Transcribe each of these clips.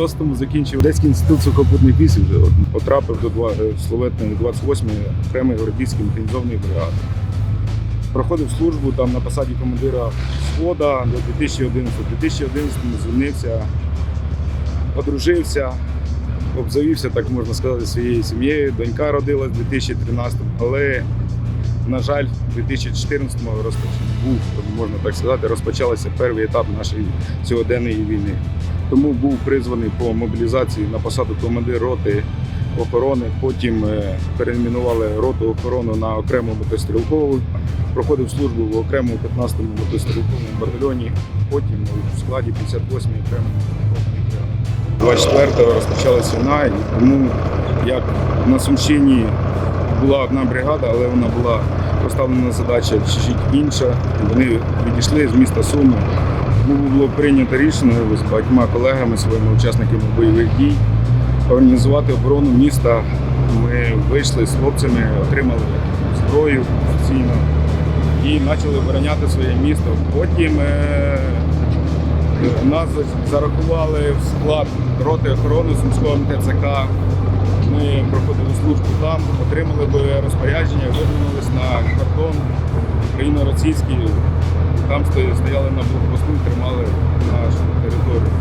96-му закінчив Одеський інститут сухопутних військ, вже потрапив до е, 28-ї окремої гвардійської механізованої бригади. Проходив службу там на посаді командира Схода до 2011. У 2011-му звільнився, одружився, обзавівся, так можна сказати, своєю сім'єю. Донька родилась у 2013-му, але, на жаль, у 2014-му розпоч... був, можна так сказати, розпочався перший етап нашої сьогоденної війни. Тому був призваний по мобілізації на посаду командир роти охорони. Потім е, перейменували роту охорону на окрему мотострілкову. Проходив службу в окремому 15-му мотострілковому батальйоні. Потім у складі 58-ї окремої бригади. 24-го розпочалася війна, і тому як на Сумщині була одна бригада, але вона була поставлена задача чуть інша. Вони відійшли з міста Суми. Було прийнято рішення з багатьма колегами, своїми учасниками бойових дій організувати оборону міста. Ми вийшли з хлопцями, отримали зброю офіційно і почали обороняти своє місто. Потім е, нас зарахували в склад роти охорони Сумського МТЦК. Ми проходили службу там, отримали бойове розпорядження, вивернулись на кордон україно-російський. Там стояли на блокпосту тримали нашу територію.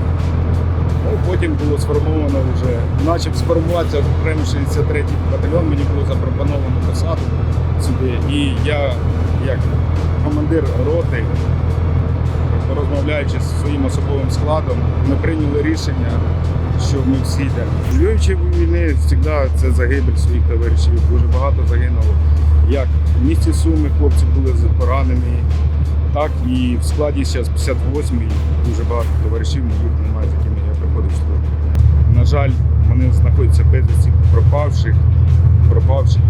Ну, потім було сформовано вже, почав сформуватися окремий 63-й батальйон, мені було запропоновано посаду сюди. І я, як командир роти, розмовляючи зі своїм особовим складом, ми прийняли рішення, що ми всі йдемо. В війни, завжди це загибель своїх товаришів. Дуже багато загинуло. Як в місті Суми хлопці були поранені, так і в складі зараз 58-й дуже багато товаришів моїх немає, з якими я проходив службу. На жаль, вони знаходяться безвісті пропавших, пропавших,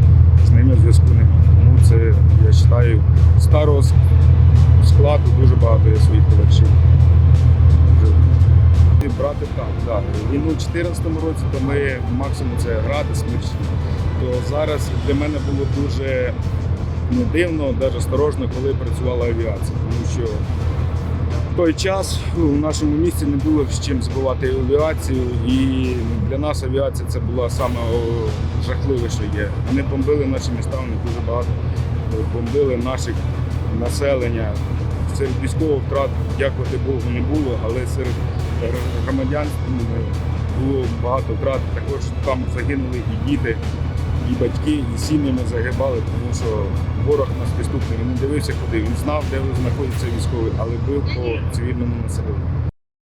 з ними зв'язку немає. Тому це, я вважаю, старого складу дуже багато є своїх товаришів. Війну у 2014 році, то ми максимум це грати смерчі. То зараз для мене було дуже не дивно, навіть осторожно, коли працювала авіація. Тому що в той час ну, в нашому місті не було з чим збивати авіацію, і для нас авіація це була саме жахливе, що є. Вони бомбили наші міста, вони дуже багато е, бомбили наших населення. Серед військових втрат, дякувати Богу, не було, але серед громадян ну, було багато втрат. Також там загинули і діти, і батьки, і сім'ями загибали, тому що ворог нас підступний. Він не дивився куди. Він знав, де знаходиться військовий, але бив по цивільному населенню.